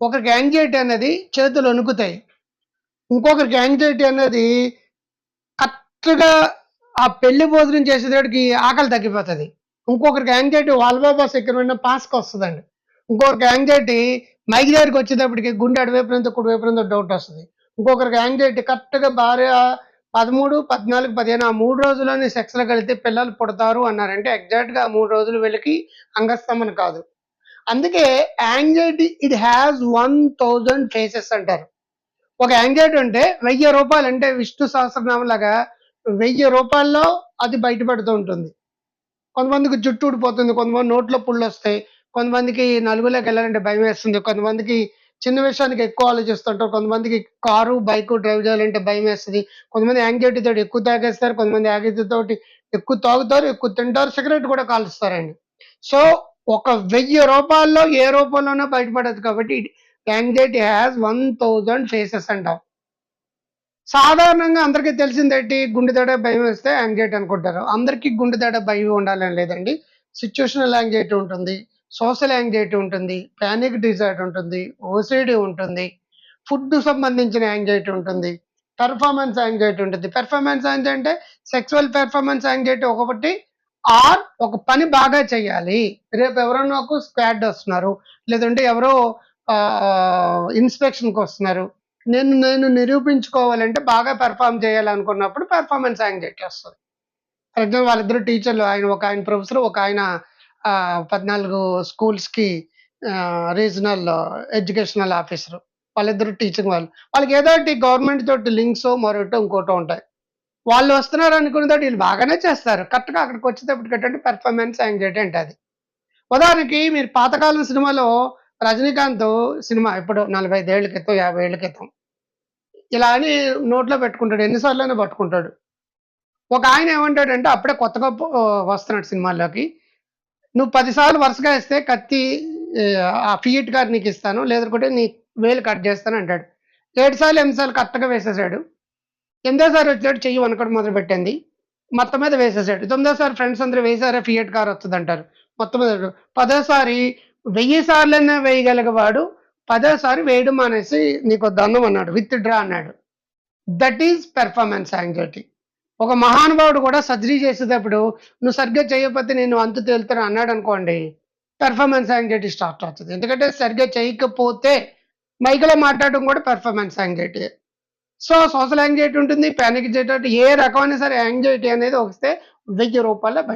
ఒకరికి యాంగ్జైటీ అనేది చేతులు వణుకుతాయి. ఇంకొకరికి యాంగ్జైటీ అనేది కరెక్ట్గా ఆ పెళ్ళి భోజనం చేసేటడికి ఆకలి తగ్గిపోతుంది. ఇంకొకరికి యాంగ్జైటీ వాల్బాబా సెక్యూర్ పాస్కి వస్తుందండి. ఇంకొకరికి యాంగ్జైటీ మైక్ దగ్గరికి వచ్చేటప్పటికి గుండె అటువైపు నుంచి కుడివైపు నుంచి డౌట్ వస్తుంది. ఇంకొకరికి యాంగ్జైటీ కరెక్ట్గా భార్య పదమూడు పద్నాలుగు పదిహేను ఆ మూడు రోజుల్లోనే సెక్స్లో కలిగితే పిల్లలు పుడతారు అన్నారంటే ఎగ్జాక్ట్గా ఆ మూడు రోజులు వెళ్ళికి అంగస్తమన కాదు. అందుకే anxiety it has one thousand faces అంటారు. ఒక యాంగ్జైటీ అంటే వెయ్యి రూపాయలు అంటే విష్ణు సహస్రనామం లాగా వెయ్యి రూపాయల్లో అది బయటపడుతూ ఉంటుంది. కొంతమందికి జుట్టు ఊడిపోతుంది కొంతమంది నోట్లో పుళ్ళు వస్తాయి కొంతమందికి నలుగులోకి వెళ్ళాలంటే భయం వేస్తుంది కొంతమందికి చిన్న విషయానికి ఎక్కువ ఆలోచిస్తుంటారు కొంతమందికి కారు బైక్ డ్రైవ్ చేయాలంటే భయం వేస్తుంది కొంతమంది యాంగ్జైటీ తోటి ఎక్కువ తాగేస్తారు కొంతమంది యాంగ్జైటీ తోటి ఎక్కువ తాగుతారు ఎక్కువ తింటారు సిగరెట్ కూడా కాలుస్తారండి. సో ఒక వెయ్యి రూపాయల్లో ఏ రూపంలోనో బయటపడదు కాబట్టి anxiety has one thousand faces అంటాం. సాధారణంగా అందరికీ తెలిసిందేంటి? గుండె దడ భయం వేస్తే యాంగ్జైటీ అనుకుంటారు. అందరికీ గుండె దడ భయం ఉండాలని లేదండి. సిచ్యువేషనల్ యాంగ్జైటీ ఉంటుంది సోషల్ యాంగ్జైటీ ఉంటుంది ప్యానిక్ డిజైర్ ఉంటుంది ఓసిడి ఉంటుంది ఫుడ్ సంబంధించిన యాంగ్జైటీ ఉంటుంది పెర్ఫార్మెన్స్ యాంగ్జైటీ ఉంటుంది. పెర్ఫార్మెన్స్ యాంగ్జైటీ అంటే సెక్సువల్ పెర్ఫార్మెన్స్ యాంగ్జైటీ ఒకటి ఆర్ ఒక పని బాగా చేయాలి. రేపు ఎవరన్నా నాకు స్క్వాడ్ వస్తున్నారు. లేదంటే ఎవరో ఇన్స్పెక్షన్కి వస్తున్నారు. నేను నేను నిరూపించుకోవాలంటే బాగా పెర్ఫామ్ చేయాలనుకున్నప్పుడు పెర్ఫార్మెన్స్ యాంగ్జైటీ వస్తుంది. ఫర్ ఎగ్జాంపుల్ వాళ్ళిద్దరు టీచర్లు ఆయన ఒక ఆయన ప్రొఫెసర్ ఒక ఆయన పద్నాలుగు స్కూల్స్కి రీజనల్ ఎడ్యుకేషనల్ ఆఫీసర్ వాళ్ళిద్దరు టీచింగ్ వాళ్ళు. వాళ్ళకి ఏదో ఒకటి గవర్నమెంట్ తోటి లింక్స్ మరొకటి ఇంకోటో ఉంటాయి. వాళ్ళు వస్తున్నారు అనుకున్న తోటి వీళ్ళు బాగానే చేస్తారు. కరెక్ట్గా అక్కడికి వచ్చేటప్పటికి ఏంటంటే పెర్ఫార్మెన్స్ యాంగ్జైటీ అంటే అది? ఉదాహరణకి మీరు పాతకాలం సినిమాలో రజనీకాంత్ సినిమా ఇప్పుడు నలభై ఐదేళ్ళ క్రితం యాభై ఏళ్ళ క్రితం ఇలా అని నోట్లో పెట్టుకుంటాడు ఎన్నిసార్లు అయినా పట్టుకుంటాడు. ఒక ఆయన ఏమంటాడంటే అప్పుడే కొత్తగా వస్తున్నాడు సినిమాల్లోకి. నువ్వు పదిసార్లు వరుసగా ఇస్తే కత్తి ఆ ఫియట్ గారు నీకు ఇస్తాను లేదంటే నీ వేలు కట్ చేస్తాను అంటాడు. ఏడు సార్లు ఎనిమిది సార్లు కరెక్ట్గా వేసేసాడు. ఎనిమిదోసారి వచ్చినట్టు చెయ్యి వనకడం మొదలు పెట్టింది మొత్తం మీద వేసేసాడు. తొమ్మిదోసారి ఫ్రెండ్స్ అందరూ వేసారా? ఫియట్ కార్ వస్తుంది అంటారు మొత్తం మీద పదోసారి వెయ్యి సార్లైనా వేయగలిగేవాడు. పదోసారి వేయడం అనేసి నీకు దండం అన్నాడు. విత్ డ్రా అన్నాడు. దట్ ఈజ్ పెర్ఫార్మెన్స్ యాంగ్జైటీ ఒక మహానుభావుడు కూడా సర్జరీ చేసేటప్పుడు నువ్వు సరిగ్గా చేయకపోతే నేను అంతు తేలుతాను అన్నాడు అనుకోండి పెర్ఫార్మెన్స్ యాంగ్జైటీ స్టార్ట్ అవుతుంది. ఎందుకంటే సరిగ్గా చేయకపోతే మైకలో మాట్లాడడం కూడా performance anxiety so social anxiety ఉంటుంది ప్యానిక్ జైటీ ఏ రకమైన సరే యాంగ్జైటీ అనేది వస్తే వెయ్యి రూపాయల బయట